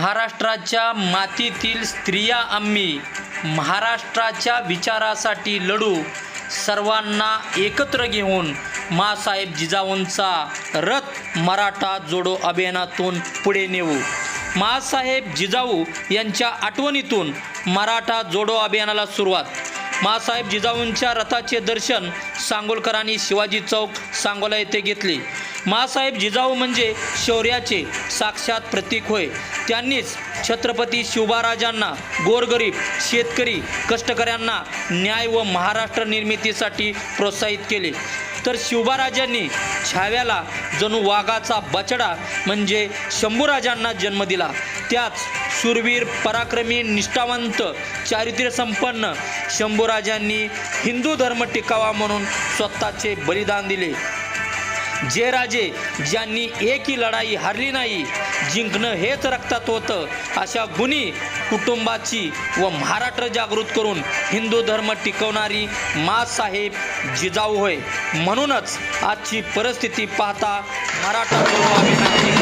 महाराष्ट्राच्या मातीतील स्त्रिया आम्ही महाराष्ट्राच्या विचारासाठी लढू. सर्वांना एकत्र घेऊन मासाहेब जिजाऊंचा रथ मराठा जोडो अभियानातून पुढे नेऊ. मासाहेब जिजाऊ यांच्या आठवणीतून मराठा जोडो अभियानाला सुरुवात. मासाहेब जिजाऊंच्या रथाचे दर्शन सांगोलकरांनी शिवाजी चौक सांगोला येथे घेतले. मासाहेब जिजाऊ म्हणजे शौर्याचे साक्षात प्रतीक होय. त्यांनीच छत्रपती शिवबाराजांना गोरगरीब शेतकरी कष्टकऱ्यांना न्याय व महाराष्ट्र निर्मितीसाठी प्रोत्साहित केले. तर शिवबाराजांनी छाव्याला जणू वाघाचा बछडा म्हणजे शंभूराजांना जन्म दिला. त्याच शूरवीर पराक्रमी निष्ठावंत चारित्र्य संपन्न शंभूराजांनी हिंदू धर्म टिकावा म्हणून स्वतःचे बलिदान दिले. जे राजे ज्यांनी एकही लढाई हारली नाही जिंकणं हेच रक्तात होतं अशा गुणी कुटुंबाची व महाराष्ट्र जागृत करून हिंदू धर्म टिकवणारी मासाहेब जिजाऊ होय. म्हणूनच आजची परिस्थिती पाहता मराठा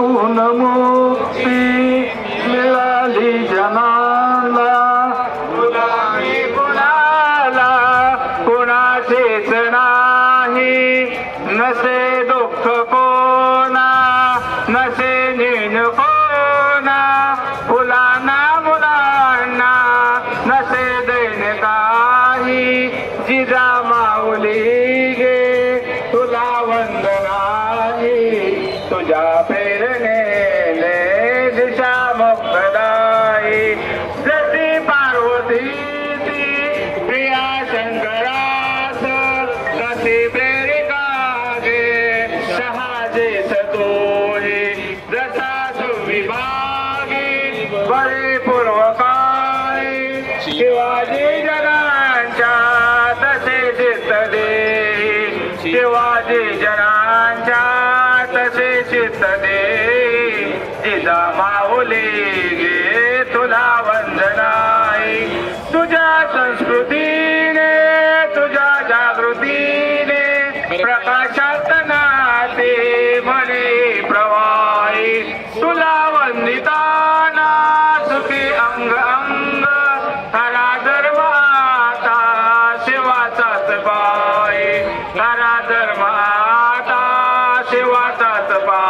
तून मुक्ती मिळाली जनाला. गुलामी कुणाला? कुणाचेच नाही. नसे दुःख कोणा? नसे निन कोणा? फुलांना मुलांना नसे दैन काही. जिजा माऊली गे तुला वंद जनांच्या तसे चित्त दे जिजा माऊली प्रकाशात नाते म्हणे सुखी अंग अंग हरा धर्माता शिवाचाच पाय हरा धर्माता शिवाचाच पाय